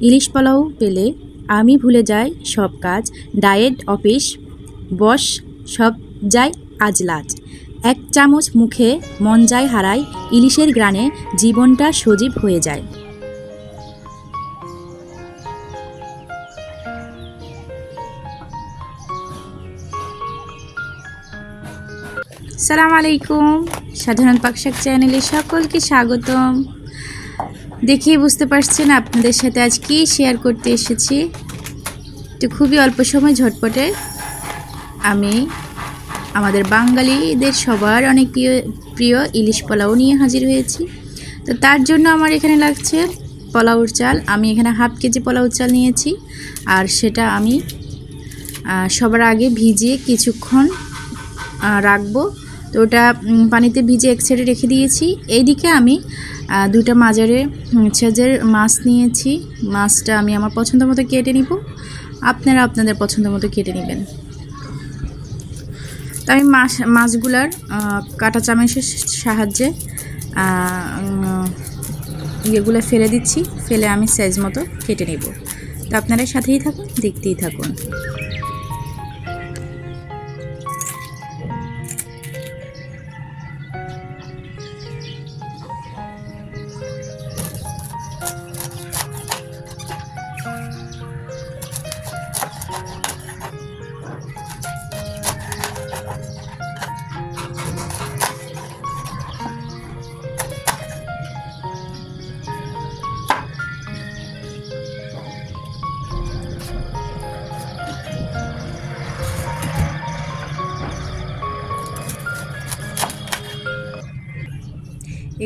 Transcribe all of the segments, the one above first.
ইলিশ পোলাও পেলে আমি ভুলে যাই সব কাজ, ডায়েট, অফিস, বস, সব যায় আজলাজ এক চামচ মুখে মন যায় হারায় ইলিশের গ্রানে জীবনটা সজীব হয়ে যায়। সালাম আলাইকুম, সাধারণ পাকশাক চ্যানেলে সকলকে স্বাগতম। দেখেই বুঝতে পারছেন, আপনাদের সাথে আজ কি শেয়ার করতে এসেছি। তো খুবই অল্প সময়, ঝটপটে। আমি আমাদের বাঙালিদের সবার অনেক প্রিয় প্রিয় ইলিশ পোলাও নিয়ে হাজির হয়েছি। তো তার জন্য আমার এখানে লাগছে পোলাওর চাল। আমি এখানে হাফ কেজি পোলাওর চাল নিয়েছি আর সেটা আমি সবার আগে ভিজিয়ে কিছুক্ষণ রাখব। তো ওটা পানিতে ভিজে এক সাইডে রেখে দিয়েছি। এইদিকে আমি দুটা মাজারে ছেজের মাছ নিয়েছি। মাছটা আমি আমার পছন্দ মতো কেটে নিব। আপনারা আপনাদের পছন্দ মতো কেটে নেবেন। তো আমি মাছ, মাছগুলার কাঁটা চামচের সাহায্যে ইয়েগুলো ফেলে দিচ্ছি। ফেলে আমি সাইজ মতো কেটে নেব। তো আপনারা সাথেই থাকুন, দেখতেই থাকুন।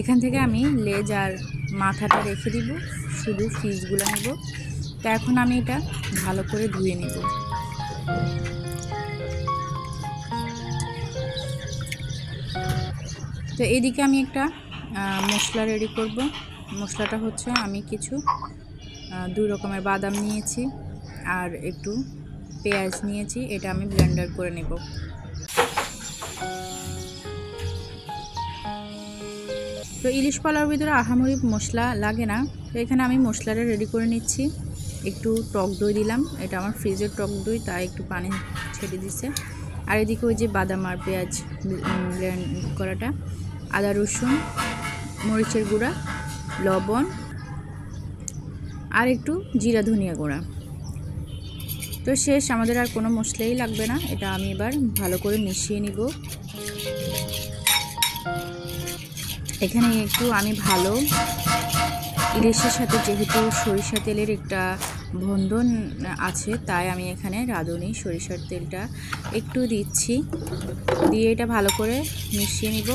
এখান থেকে আমি লেজ আর মাথাটা রেখে দিব, শুধু ফিসগুলো নেব। তো এখন আমি এটা ভালো করে ধুয়ে নেব। তো এদিকে আমি একটা মশলা রেডি করব। মশলাটা হচ্ছে আমি কিছু দুই রকমের বাদাম নিয়েছি, আর একটু পেঁয়াজ নিয়েছি, এটা আমি ব্লেন্ডার করে নেব। তো ইলিশ পালার ভিতরে আহামরি মশলা লাগে না। তো এখানে আমি মশলাটা রেডি করে নিচ্ছি। একটু টক দই দিলাম। এটা আমার ফ্রিজের টক দই, তাই একটু পানি ছেড়ে দিছে। আর এদিকে ওই যে বাদাম আর পেঁয়াজ ব্লেন্ড করাটা। আদা রসুন, মরিচের গুঁড়া, লবণ, আর একটু জিরা ধনিয়া গুঁড়া। তো শেষ, আমাদের আর কোনো মশলাই লাগবে না। এটা আমি এবার ভালো করে মিশিয়ে নিব। এখানে একটু আমি ভালো। ইলিশের সাথে যেহেতু সরিষা তেলের একটা বন্ধন আছে, তাই আমি এখানে রাঁধুনি সরিষার তেলটা। একটু দিচ্ছি। দিয়ে এটা ভালো করে মিশিয়ে নিব।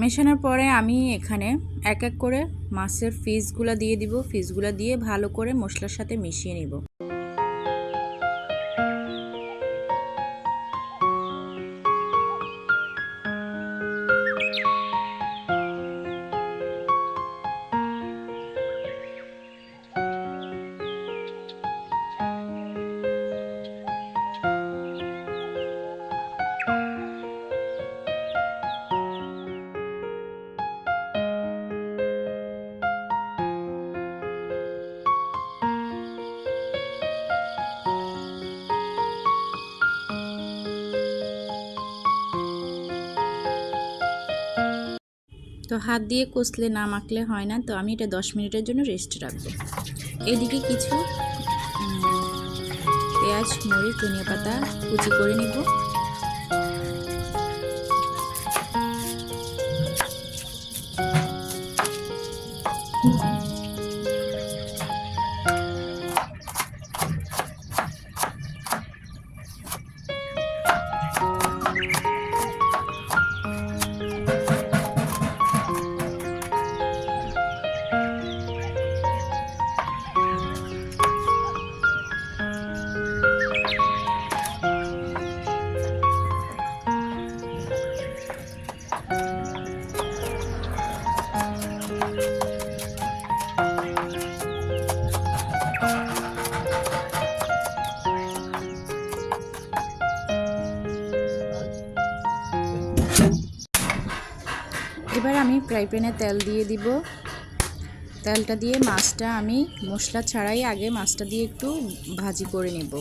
মেশানোর পরে আমি এখানে এক এক করে মাছের ফিসগুলো দিয়ে দিব। ফিসগুলো দিয়ে ভালো করে মশলার সাথে মিশিয়ে নিব। হাত দিয়ে কষলে না মাখলে হয় না, তো আমি এটা দশ মিনিটের জন্য রেস্ট রাখব। এদিকে কিছু পেঁয়াজ, মরিচ, ধনিয়া পাতা কুচি করে নিব। ফ্রাই প্যানে তেল দিয়ে দিব। তেলটা দিয়ে মাছটা আমি মশলা ছাড়াই আগে মাছটা দিয়ে একটু ভাজি করে নেব।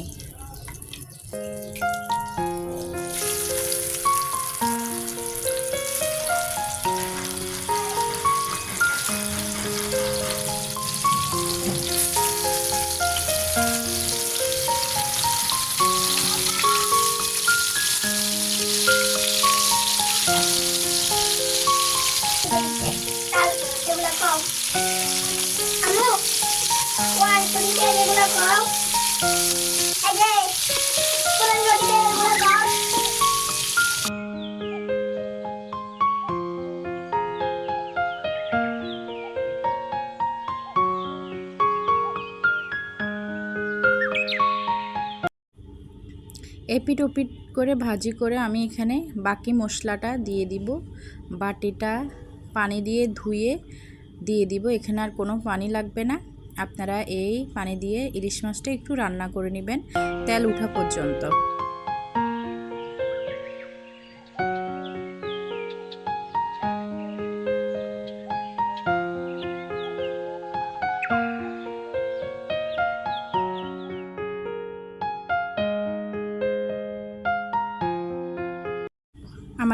এপিট ওপিট করে ভাজি করে আমি এখানে বাকি মশলাটা দিয়ে দিব। বাটিটা পানি দিয়ে ধুয়ে দিয়ে দিব। এখানে আর কোনো পানি লাগবে না। আপনারা এই পানি দিয়ে ইলিশ মাছটা একটু রান্না করে নেবেন তেল উঠা পর্যন্ত।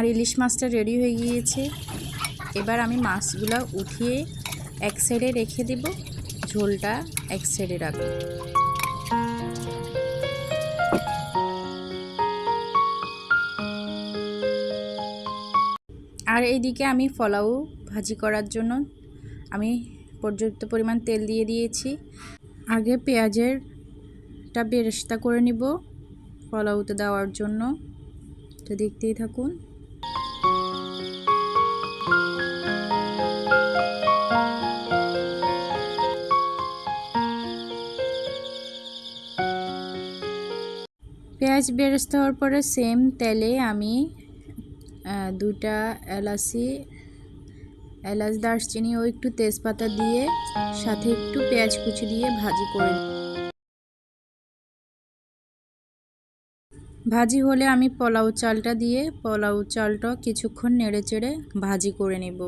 আমার ইলিশ মাছটা রেডি হয়ে গিয়েছে। এবার আমি মাছগুলো উঠিয়ে এক সাইডে রেখে দেব। ঝোলটা এক সাইডে রাখব। আর এইদিকে আমি ফলাও ভাজি করার জন্য আমি পর্যাপ্ত পরিমাণ তেল দিয়ে দিয়েছি। আগে পেঁয়াজের টা বেরেস্তা করে নিব ফলাউতে দেওয়ার জন্য। তো দেখতেই থাকুন। পেঁয়াজ বেরেস্তা হওয়ার পরে সেম তেলে আমি দুটা এলাচি, এলাচ, দারচিনি ও একটু তেজপাতা দিয়ে সাথে একটু পেঁয়াজ কুচি দিয়ে ভাজি করে ভাজি হলে আমি পোলাও চালটা দিয়ে, পোলাও চালটা কিছুক্ষণ নেড়ে চেড়ে ভাজি করে নেব।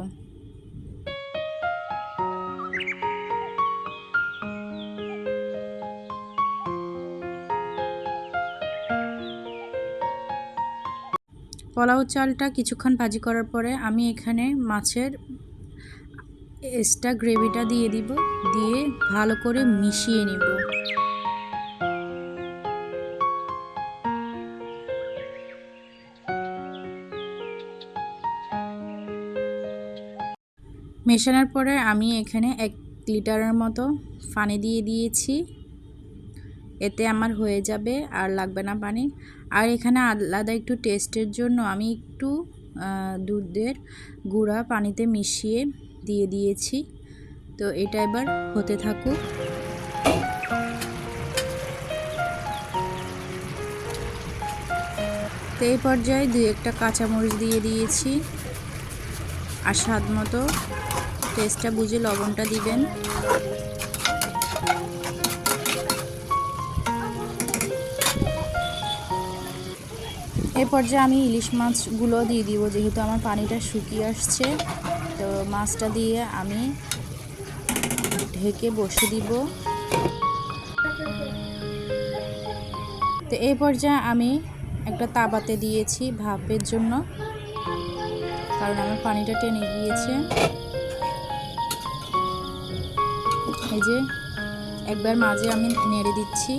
পোলাও চালটা কিছুক্ষণ ভাজি করার পরে আমি এখানে মাছের এক্সট্রা গ্রেভিটা দিয়ে দিব, দিয়ে ভালো করে মিশিয়ে নিব। মেশানোর পরে আমি এখানে এক লিটারের মতো পানি দিয়ে দিয়েছি। এতে আমার হয়ে যাবে আর লাগবে না পানি আর এখানে আলাদা একটু টেস্টের জন্য আমি একটু দুধের গুঁড়া পানিতে মিশিয়ে দিয়ে দিয়েছি। তো এটা এবার হতে থাকুক। তো এই পর্যায়ে দুই একটা কাঁচামরিচ দিয়ে দিয়েছি। আর স্বাদ মতো টেস্টটা বুঝে লবণটা দিবেন। এই পর্যায়ে আমি ইলিশ মাছগুলো দিয়ে দিব, যেহেতু আমার পানিটা শুকিয়ে আসছে। তো মাছটা দিয়ে আমি ঢেকে বসে দিব। তো এই পর্যায়ে আমি একটা তাবাতে দিয়েছি ভাপের জন্য, কারণ আমার পানিটা টেনে গিয়েছে। এই যে, একবার মাঝে আমি নেড়ে দিচ্ছি।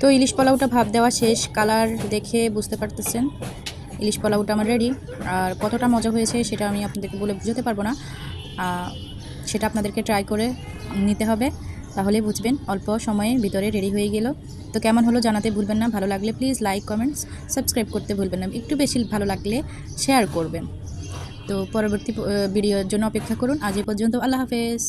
তো ইলিশ পোলাওটা ভাব দেওয়া শেষ, কালার দেখে বুঝতে পারতেছেন। ইলিশ পোলাওটা আমার রেডি আর কতটা মজা হয়েছে সেটা আমি আপনাদেরকে বলে বুঝতে পারব না। সেটা আপনাদেরকে ট্রাই করে নিতে হবে। তাহলে বুঝবেন, অল্প সময়ে ভিতরে রেডি হয়ে গেল। তো কেমন হলো জানাতে ভুলবেন না। ভালো লাগলে প্লিজ লাইক কমেন্টস সাবস্ক্রাইব করতে ভুলবেন না। একটু বেশি ভালো লাগলে শেয়ার করবেন। তো পরবর্তী ভিডিওর জন্য অপেক্ষা করুন। আজ এই পর্যন্ত আল্লাহ হাফেজ।